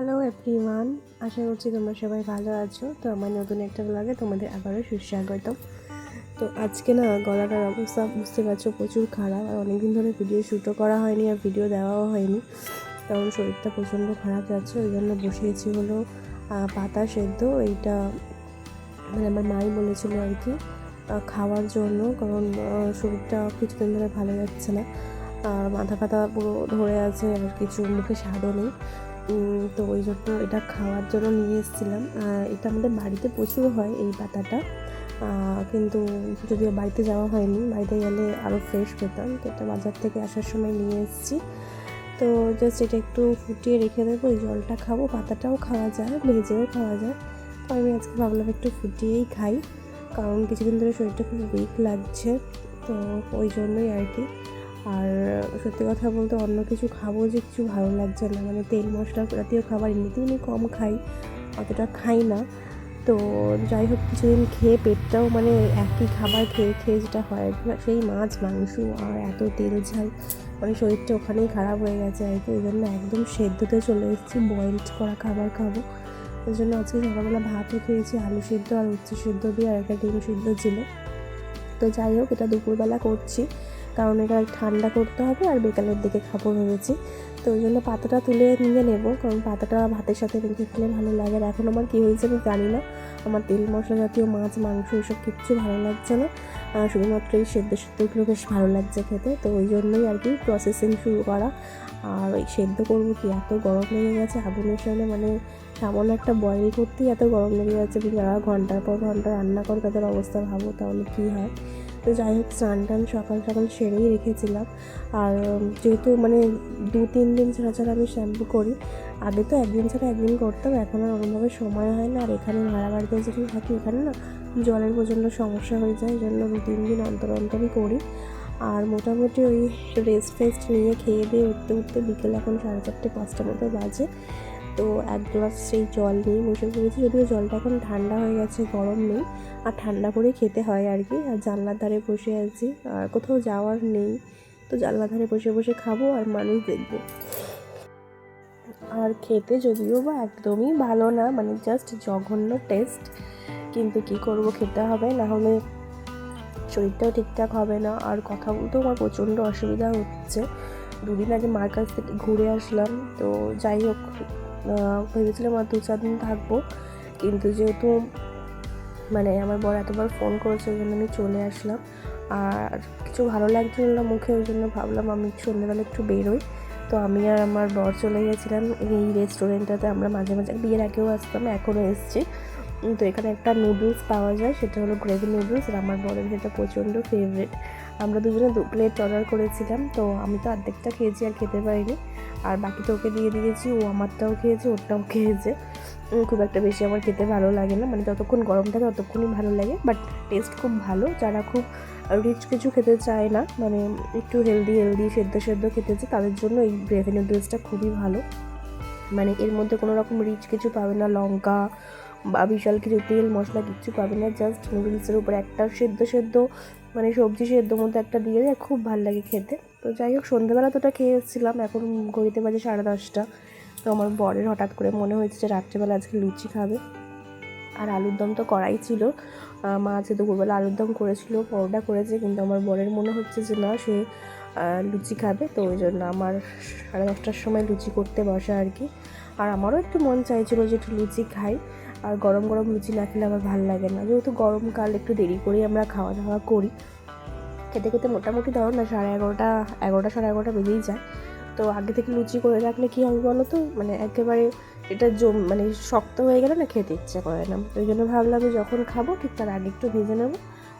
Hello everyone আশা করছি তোমরা সবাই ভালো আছো। তো আমার নতুন একটা ব্লগে তোমাদের আবারও সুস্বাগত তো আজকে না, গলাটার অবস্থা বুঝতে পারছ, প্রচুর খারাপ। আর অনেকদিন ধরে ভিডিও শ্যুটও করা হয়নি আর ভিডিও দেওয়াও হয়নি। কারণ শরীরটা প্রচণ্ড খারাপ যাচ্ছে, ওই জন্য বসিয়েছি হলো পাতা সেদ্ধ। এইটা মানে আমার মাই বলেছিল আর কি খাওয়ার জন্য। কারণ শরীরটা কিছুদিন ধরে ভালো যাচ্ছে না। আর মাথা ফাথা পুরো ধরে আছে, আর কিছু মুখে স্বাদও নেই। তো ওই জন্য এটা খাওয়ার জন্য নিয়ে এসেছিলাম। এটা আমাদের বাড়িতে প্রচুর হয় এই পাতাটা। কিন্তু যদিও বাড়িতে যাওয়া হয়নি, বাড়িতে গেলে আরও ফ্রেশ পেতাম। তো এটা বাজার থেকে আসার সময় নিয়ে এসেছি। তো জাস্ট এটা একটু ফুটিয়ে রেখে দেবো ওই জলটা খাব, পাতাটাও খাওয়া যায়, ভেজেও খাওয়া যায়। তো আমি আজকে ভাবলাম একটু ফুটিয়েই খাই, কারণ কিছুদিন ধরে শরীরটা খুব উইক লাগছে। তো ওই জন্যই আর কি। আর সত্যি কথা বলতে অন্য কিছু খাব যে কিছু ভালো লাগছে না। মানে তেল মশলা জাতীয় খাবার এমনিতেই আমি কম খাই, অতটা খাই না। তো যাই হোক, কিছুদিন খেয়ে পেটটাও মানে একই খাবার খেয়ে খেয়ে যেটা হয়, সেই মাছ, মাংস আর এত তেল ঝাল। মানে শরীরটা ওখানেই খারাপ হয়ে গেছে আর কি। ওই জন্য একদম সেদ্ধতে চলে এসেছি বয়েলড করা খাবার খাব। ওই জন্য আজকে সকালবেলা ভাতও খেয়েছি, আলু সিদ্ধ আর উচ্চ সিদ্ধ দিয়ে আর একটা ডিম সিদ্ধ ছিল। তো যাই হোক, এটা দুপুরবেলা করছি। কারণ এটা ঠান্ডা করতে হবে আর বিকালের দিকে খাব ভেবেছি। তো ওই জন্য পাতাটা তুলে নিয়ে নেব, কারণ পাতাটা ভাতের সাথে মেখে খেলে ভালো লাগে। আর এখন আমার কী হয়েছে আমি জানি না। আমার তেল মশলা জাতীয় মাছ, মাংস এসব কিচ্ছু ভালো লাগছে না। শুধুমাত্র এই সেদ্ধ সেদ্ধগুলো বেশ ভালো লাগছে খেতে। তো ওই জন্যই আর কি প্রসেসিং শুরু করা। আর ওই সেদ্ধ করব কি? এত গরম লেগে গেছে। আগুনের সামনে মানে সামান্য একটা বয়েল করতেই এত গরম লেগে যাচ্ছে। যারা ঘণ্টার পর ঘণ্টা রান্না করে তাদের অবস্থা ভাবো তাহলে কী হয়। তো যাই হোক, স্নান টান সকাল সকাল সেরেই রেখেছিলাম। আর যেহেতু মানে দু তিন দিন ছাড়া ছাড়া আমি শ্যাম্পু করি, আগে তো একদিন ছাড়া একদিন করতাম, এখন আর ওরকমভাবে সময় হয় না। আর এখানে ভাড়া বাড়িতে যেখানে থাকি এখানে না জলের প্রচণ্ড সমস্যা হয়ে যায় এই জন্য দু তিন দিন অন্তর অন্তরই করি। আর মোটামুটি ওই রেস্ট ফেস্ট নিয়ে খেয়ে দিয়ে উঠতে উঠতে বিকেল এখন সাড়ে চারটে, পাঁচটা মতো বাজে। তো এক গ্লাস সেই জল নিয়ে বসে পড়েছি। যদিও জলটা এখন ঠান্ডা হয়ে গেছে, গরম নেই। আর ঠান্ডা করে খেতে হয় আর কি। আর জানলার ধারে বসে আছি। আর কোথাও যাওয়ার নেই। তো জানলার ধারে বসে বসে খাব আর মানুষ দেখব। আর খেতে যদিও বা একদমই ভালো না মানে জাস্ট জঘন্য টেস্ট কিন্তু কি করব, খেতে হবে, না হলে শরীরটাও ঠিকঠাক হবে না। আর কথা বলতেও আমার প্রচণ্ড অসুবিধা হচ্ছে। দুদিন আগে মার কাছ থেকে ঘুরে আসলাম। তো যাই হোক ভেবেছিলাম আর দু চার দিন থাকব। কিন্তু যেহেতু মানে আমার বর এতবার ফোন করেছে, ওই জন্য আমি চলে আসলাম। আর কিছু ভালো লাগছিল না মুখে, ওই জন্য ভাবলাম আমি সন্ধ্যেবেলা একটু বেরোই। তো আমি আর আমার বর চলে গেছিলাম এই রেস্টুরেন্টটাতে আমরা মাঝে মাঝে বিয়ের আগেও আসতাম, এখনও এসছি। তো এখানে একটা নুডলস পাওয়া যায়, সেটা হলো গ্রেভি নুডলস আর আমার বরের সেটা প্রচণ্ড ফেভারিট আমরা দুজনে দু প্লেট অর্ডার করেছিলাম, তো আমি তো অর্ধেকটা খেয়েছি আর খেতে পারিনি। আর বাকি তো ওকে দিয়ে দিয়েছি, ও আমারটাও খেয়েছে, ওরটাও খেয়েছে। খুব একটা বেশি আমার খেতে ভালো লাগে না মানে যতক্ষণ গরম থাকে ততক্ষণই ভালো লাগে বাট টেস্ট খুব ভালো। যারা খুব রিচ কিছু খেতে চায় না মানে একটু হেলদি হেলদি সেদ্ধ সেদ্ধ খেতে চায় তাদের জন্য এই গ্রেভি নুডলসটা খুবই ভালো। মানে এর মধ্যে কোনো রকম রিচ কিছু পাবে না, লঙ্কা বা বিশাল কিছু তেল, মশলা কিচ্ছু পাবে না জাস্ট নুডলসের উপর একটা সেদ্ধ সেদ্ধ মানে সবজি সেদ্ধ মধ্যে একটা দিয়ে দেয়, খুব ভালো লাগে খেতে। তো যাই হোক, সন্ধ্যেবেলা তো ওটা খেয়ে এসেছিলাম, এখন ঘড়িতে বাজে সাড়ে দশটা। তো আমার বরের হঠাৎ করে মনে হয়েছে যে রাত্রেবেলা আজকে লুচি খাবে। আর আলুর দম তো করাই ছিল। মা আজকে দুপুরবেলা আলুর দম করেছিল, পরোটা করেছে, কিন্তু আমার বরের মনে হচ্ছে যে না, সে লুচি খাবে। তো ওই জন্য আমার সাড়ে দশটার সময় লুচি করতে বসা আর কি। আর আমারও একটু মন চাইছিল যে একটু লুচি খাই। আর গরম গরম লুচি না খেলে আমার ভালো লাগে না। যেহেতু গরমকাল একটু দেরি করেই আমরা খাওয়া দাওয়া করি। খেতে খেতে মোটামুটি ধরো না, সাড়ে এগারোটা এগারোটা সাড়ে এগারোটা বেজেই যায়। তো আগে থেকে লুচি করে রাখলে কী হবে বলো তো? মানে একেবারে এটা জম মানে শক্ত হয়ে গেলে না খেতে ইচ্ছে করে না। ওই জন্য ভাবলাম যখন খাব ঠিক তার আগে একটু ভেজে নেব,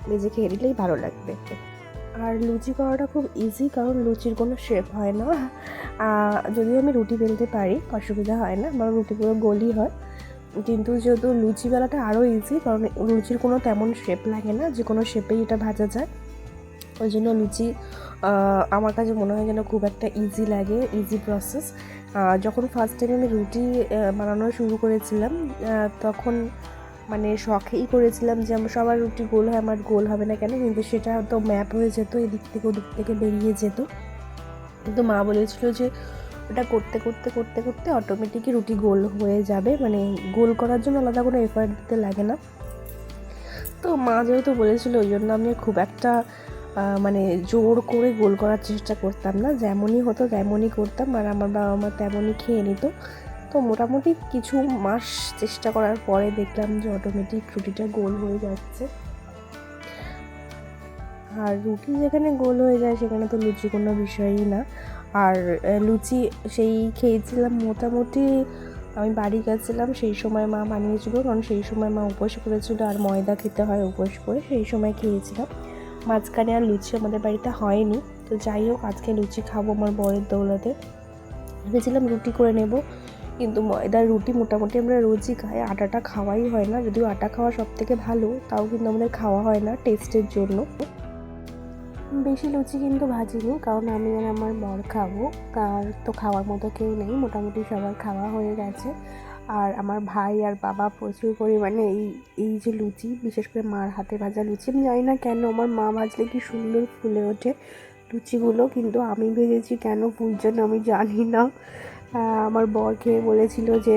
ভেজে খেয়ে দিলেই ভালো লাগবে আর লুচি করাটা খুব ইজি কারণ লুচির কোনো শেপ হয় না। যদিও আমি রুটি বেলতে পারি, অসুবিধা হয় না, আমার রুটি পুরো গোলই হয়। কিন্তু যেহেতু লুচি বেলাটা আরও ইজি কারণ লুচির কোনো তেমন শেপ লাগে না, যে কোনো শেপেই এটা ভাজা যায়। ওই জন্য লুচি আমার কাছে মনে হয় যেন খুব একটা ইজি লাগে ইজি প্রসেস যখন ফার্স্ট টাইম আমি রুটি বানানো শুরু করেছিলাম তখন মানে শখেই করেছিলাম যে আমার সবার রুটি গোল হয়, আমার গোল হবে না কেন, কিন্তু সেটা তো ম্যাপ হয়ে যেত, এদিক থেকে ওদিক থেকে বেরিয়ে যেত। কিন্তু মা বলেছিল যে ওটা করতে করতে করতে করতে অটোমেটিকই রুটি গোল হয়ে যাবে। মানে গোল করার জন্য আলাদা কোনো এফার্ট দিতে লাগে না। তো মা যেহেতু বলেছিল, ওই জন্য আমি খুব একটা মানে জোর করে গোল করার চেষ্টা করতাম না। যেমনই হতো তেমনই করতাম, আর আমার বাবা মা তেমনই খেয়ে নিত। তো মোটামুটি কিছু মাস চেষ্টা করার পরে দেখলাম যে অটোমেটিক রুটিটা গোল হয়ে যাচ্ছে। আর রুটি যেখানে গোল হয়ে যায়, সেখানে তো লুচি কোনো বিষয়ই না। আর লুচি সেই খেয়েছিলাম মোটামুটি। আমি বাড়ি গেছিলাম, সেই সময় মা বানিয়েছিল, কারণ সেই সময় মা উপোস করেছিল আর ময়দা খেতে হয় উপোস করে, সেই সময় খেয়েছিলাম। মাঝখানে আর লুচি আমাদের বাড়িতে হয়নি। তো যাই হোক, আজকে লুচি খাব আমার বরের দৌলতে। ভেবেছিলাম রুটি করে নেব, কিন্তু ময়দার রুটি মোটামুটি আমরা রোজই খাই। আটাটা খাওয়াই হয় না, যদিও আটা খাওয়া সব থেকে ভালো, তাও কিন্তু আমাদের খাওয়া হয় না টেস্টের জন্য। বেশি লুচি কিন্তু ভাজিনি, কারণ আমি আর আমার বর খাব। আর তো খাওয়ার মতো কেউ নেই, মোটামুটি সবার খাওয়া হয়ে গেছে। আর আমার ভাই আর বাবা প্রচুর পরিমাণে এই এই যে লুচি, বিশেষ করে মার হাতে ভাজা লুচি, আমি জানি না কেন আমার মা ভাজলে কি সুন্দর ফুলে ওঠে লুচিগুলো, কিন্তু আমি ভেজেছি কেন ফুলছে না আমি জানি না। আমার বর খেয়ে বলেছিল যে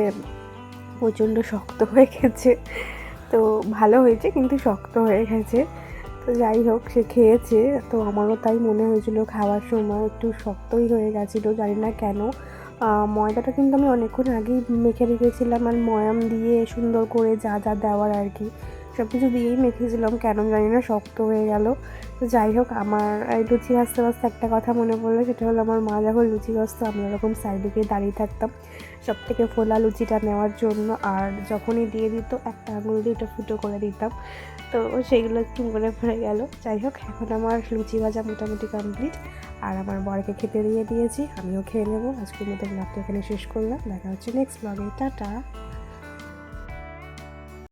প্রচণ্ড শক্ত হয়ে গেছে। তো ভালো হয়েছে, কিন্তু শক্ত হয়ে গেছে। তো যাই হোক, সে খেয়েছে। তো আমারও তাই মনে হয়েছিল খাওয়ার সময় একটু শক্তই হয়ে গেছিল, জানি না কেন। ময়দাটা কিন্তু আমি অনেকক্ষণ আগেই মেখে রেখেছিলাম আর ময়াম দিয়ে সুন্দর করে যা যা দেওয়ার আর কি। সব কিছু দিয়েই মেখেছিলাম, কেন জানি না, শক্ত হয়ে গেল। তো যাই হোক, আমার লুচি ভাজতে ভাজতে একটা কথা মনে পড়ল, সেটা হলো আমার মা যখন লুচি ভাজতো আমি ওরকম সাইডে গিয়ে দাঁড়িয়ে থাকতাম। সব থেকে ফোলা লুচিটা নেওয়ার জন্য, আর যখনই দিয়ে দিত, একটা আঙুল দিয়ে ওটা ফুটো করে দিতাম। তো সেইগুলো একটু মনে পড়ে গেল। যাই হোক, এখন আমার লুচি ভাজা মোটামুটি কমপ্লিট আর আমার বরকে খেতে দিয়ে দিয়েছি, আমিও খেয়ে নেব। আজকের মতো ব্লগটা এখানে শেষ করলাম। দেখা হচ্ছে নেক্সট ব্লগে টাটা!